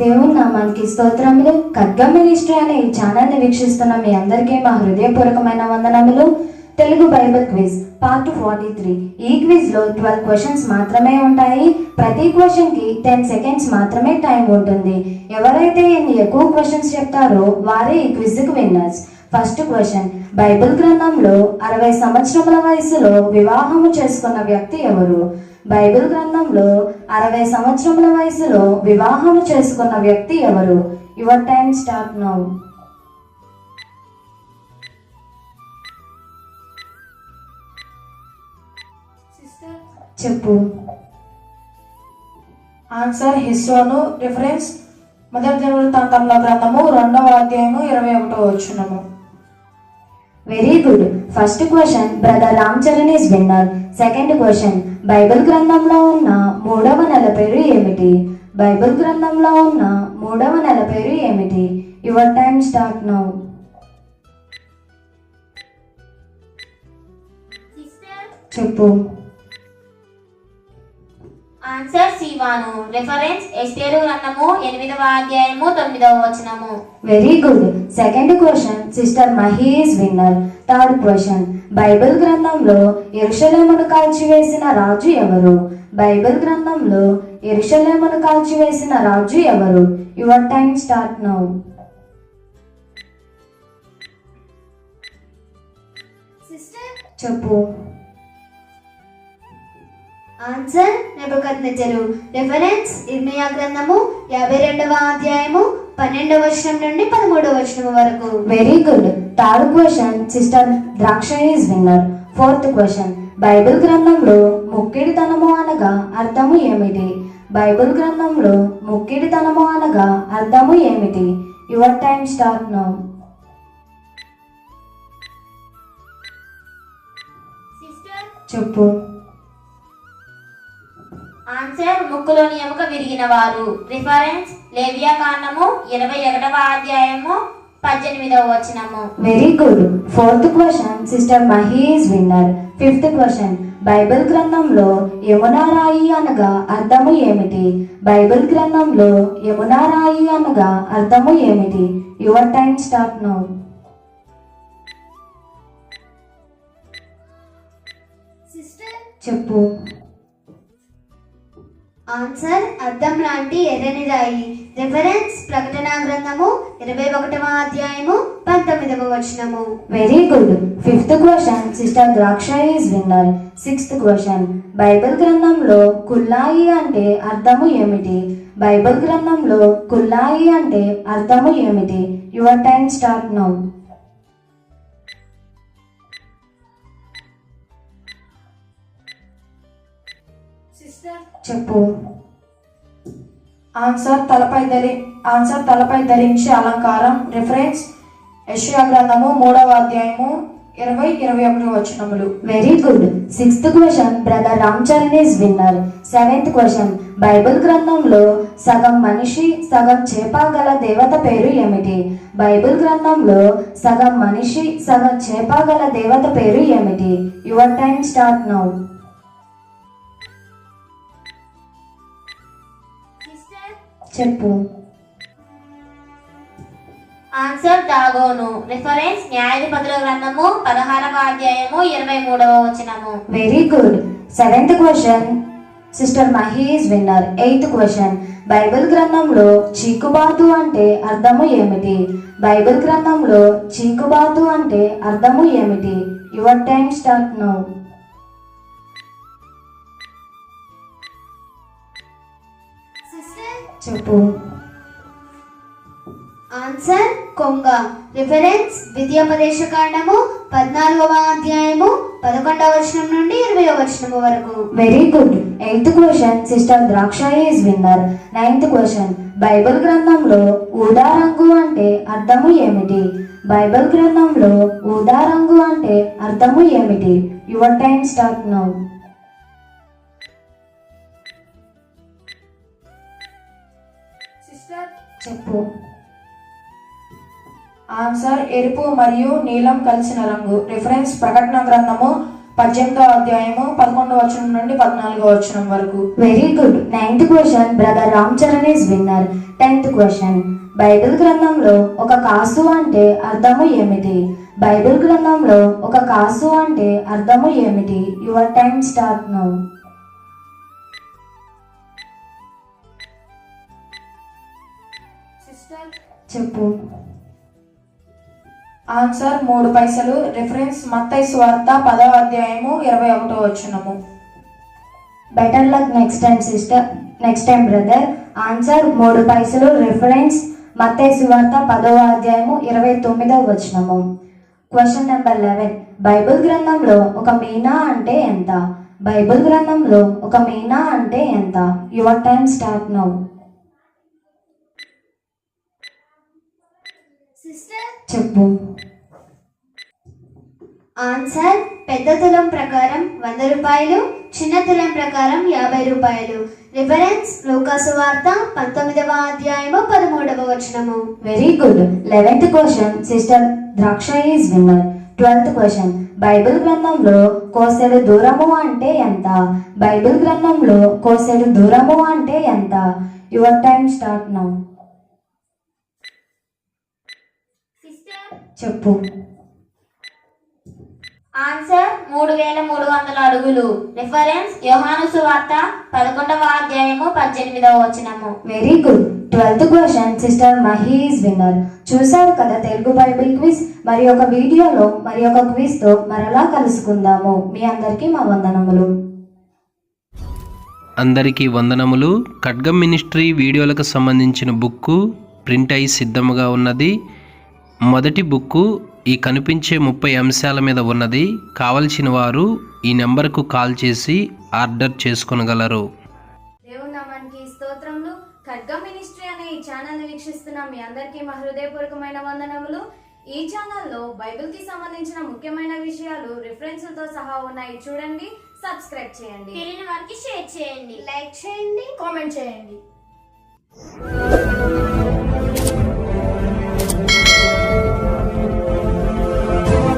దేవుని నామానికి స్తోత్రములు. ఖడ్గ మినిస్ట్రీ అనే ఈ ఛానల్ని వీక్షిస్తున్న మీ అందరికీ మా హృదయపూర్వకమైన వందనములు. Telugu Bible quiz part forty three ఈ క్విజ్లో ట్వెల్వ్ క్వశ్చన్స్ మాత్రమే ఉంటాయి. ప్రతి క్వశ్చన్కి టెన్ సెకండ్స్ మాత్రమే టైం ఉంటుంది. ఎవరైతే ఎన్ని ఎక్కువ క్వశ్చన్స్ చెప్తారో వారే ఈ క్విజ్కు విన్నర్స్. ఫస్ట్ క్వశ్చన్ బైబిల్ గ్రంథంలో అరవై సంవత్సరముల వయసులో వివాహము చేసుకున్న వ్యక్తి ఎవరు? బైబిల్ గ్రంథంలో అరవై సంవత్సరముల వయసులో వివాహము చేసుకున్న వ్యక్తి ఎవరు? యువర్ టైం స్టార్ట్ నౌ చెప్పు. ఆన్సర్ హిస్రోను రిఫరెన్స్ మొదటి దినవృత్తాంతంలో గ్రంథము రెండవ అధ్యాయము ఇరవై ఒకటో వచ్చునము very good first question brother Ram Charan is winner second question Bible గ్రంథంలో ఉన్న మూడవ నెల పేరు ఏమిటి? బైబిల్ గ్రంథంలో ఉన్న మూడవ నెల పేరు ఏమిటి? యువర్ టైం స్టార్ట్ నౌ చెప్పు. ఆన్సర్ శివాను రెఫరెన్స్ ఎస్టేరు గ్రంథము ఎనిమిదవ అధ్యాయము తొమ్మిదవ వచనము. Very good second question sister Mahi is winner third question Bible గ్రంథంలో ఎరుషలేమును కాల్చివేసిన రాజు ఎవరు? బైబిల్ గ్రంథంలో ఎరుషలేమును కాల్చివేసిన రాజు ఎవరు? యువర్ టైం స్టార్ట్ నౌ చెప్పు. ఆన్సర్ నెబుకద్నెజరు రిఫరెన్స్ ఇర్మియా గ్రంథము యాభై రెండవ అధ్యాయము పన్నెండవ వచనం నుండి పదమూడవ వచనం వరకు. Very good third question sister Draksha is winner fourth question Bible గ్రంథంలో ముక్కిడితనము అనగా అర్థము ఏమిటి? బైబిల్ గ్రంథంలో ముక్కిడితనము అనగా అర్థము ఏమిటి? యువర్ టైం స్టార్ట్ నౌ చెప్పు. ఆన్సర్ ముక్కులోని ఎముక విరిగిన వారు రిఫరెన్స్ లేవియా కాండము ఇరవై ఒకటవ అధ్యాయము పద్దెనిమిదవ వచనము. Very good fourth question sister Mahi is winner fifth question Bible గ్రంథంలో యమునా రాయి అనగా అర్థము ఏమిటి? బైబిల్ గ్రంథంలో యమునా రాయి అనగా అర్థము ఏమిటి? Your time start now sister చెప్పు. ఆన్సర్ అద్దం లాంటి ఎర్రని రాయి. రిఫరెన్స్ ప్రకటన గ్రంథము ఇరవై ఒకటవ అధ్యాయము పంతొమ్మిదవ వచనము. Very good fifth question sister Draksha is winner sixth question Bible గ్రంథంలో కుల్లాయి అంటే అర్థము ఏమిటి? బైబిల్ గ్రంథంలో కుల్లాయి అంటే అర్థము ఏమిటి? యువర్ టైం స్టార్ట్ నౌ చెప్పు. ఆన్సర్ తలపై ధరి ఆన్సర్ తలపై ధరించే అలంకారం రిఫరెన్స్ యశ్యా గ్రంథము మూడవ అధ్యాయము ఇరవై ఇరవై ఒకటి వచనములు. Very good sixth question brother Ram Charan is winner seventh question Bible గ్రంథంలో సగం మనిషి సగం చేప గల దేవత పేరు ఏమిటి? బైబిల్ గ్రంథంలో సగం మనిషి సగం చేప గల దేవత పేరు ఏమిటి? యువర్ టైం స్టార్ట్ నౌ చెప్పు. Answer Dagon. రిఫరెన్స్ న్యాయాధిపతుల గ్రంథము పదహారవ అధ్యాయము ఇరవై మూడవ వచనము. Very good seventh question sister Mahi is winner eighth question Bible గ్రంథంలో చీకుబాతు అంటే అర్థము ఏమిటి? బైబిల్ గ్రంథంలో చీకుబాతు అంటే అర్థము ఏమిటి? యువర్ టైం స్టార్ట్ నౌ చెప్పు. ఆన్సర్ కొంగ. రిఫరెన్స్ విద్యోపదేశ కాండము పద్నాలుగవ అధ్యాయము పదకొండవ వచనం నుండి ఇరవై వచనము వరకు. Very good eighth question sister Draksha is winner ninth question Bible గ్రంథంలో ఊదా రంగు అంటే అర్థము ఏమిటి? బైబిల్ గ్రంథంలో ఊదా రంగు అంటే అర్థము ఏమిటి? యువర్ టైం స్టార్ట్ నౌ చెప్పు. ఆన్సర్ ఎరుపు మరియు నీలం కలిసిన రంగు. రిఫరెన్స్ ప్రకటన గ్రంథము పద్దెనిమిదో అధ్యాయము పదకొండవ వచనం నుండి పద్నాలుగో వచనం వరకు. Very good ninth question brother Ram Charan is winner tenth question Bible గ్రంథంలో ఒక కాసు అంటే అర్థము ఏమిటి? బైబిల్ గ్రంథంలో ఒక కాసు అంటే అర్థము ఏమిటి? యువర్ టైం స్టార్ట్ నౌ చెప్పు. ఆన్సర్ మూడు పైసలు. రిఫరెన్స్ మత్తై స్వార్థ పదవ అధ్యాయము ఇరవై ఒకటో వచ్చినము better luck next time sister next time brother answer మూడు పైసలు. రిఫరెన్స్ మత్తయి సువార్త పదవ అధ్యాయము ఇరవై తొమ్మిదవ వచనము. క్వశ్చన్ నెంబర్ లెవెన్ బైబిల్ గ్రంథంలో ఒక మీనా అంటే ఎంత? బైబిల్ గ్రంథంలో ఒక మీనా అంటే ఎంత? యువర్ టైం స్టార్ట్ నౌ చెప్పు. ఆన్సర్ పెద్ద తులం ప్రకారం వంద రూపాయలు చిన్న తులం ప్రకారం యాభై రూపాయలు. రిఫరెన్స్ లూకాసు వార్త పంతొమ్మిదవ అధ్యాయము పదమూడవ వచనము. Very good eleventh question sister Draksha is winner twelfth question Bible గ్రంథంలో కోసెడు దూరము అంటే ఎంత? బైబిల్ గ్రంథంలో కోసెడు దూరము అంటే ఎంత? యువర్ టైం స్టార్ట్ నౌ చెప్పు. ఆన్సర్ మూడు వేల మూడు వందల అడుగులు. రిఫరెన్స్ యోహాను సువార్త పదకొండవ అధ్యాయము పద్దెనిమిదవ వచనము. Very good twelfth question sister Mahi is winner చూశారు కదా తెలుగు బైబిల్ క్విజ్? మరి ఒక వీడియోలో మరి ఒక క్విజ్తో మరలా కలుసుకుందాము. మీ అందరికీ మా వందనములు. అందరికీ వందనములు. ఖడ్గం మినిస్ట్రీ వీడియోలకు సంబంధించిన బుక్కు ప్రింట్ అయి సిద్ధముగా ఉన్నది. మొదటి బుక్కు ఈ కనిపించే ముప్పై అంశాల మీద ఉన్నది. కావలసిన వారు ఈ నెంబర్కు కాల్ చేసి ఆర్డర్ చేసుకొనగలరు. స్తోత్రములు. ఖడ్గ మినిస్ట్రీ అనే ఈ ఛానల్ వీక్షిస్తున్న మీ అందరికీ మా హృదయపూర్వకమైన వందనములు. ఈ ఛానల్లో బైబిల్కి సంబంధించిన ముఖ్యమైన విషయాలు రిఫరెన్స్లతో సహా ఉన్నాయి. చూడండి సబ్స్క్రైబ్ చేయండి. తెలియని వారికి షేర్ చేయండి. లైక్ చేయండి కామెంట్ చేయండి.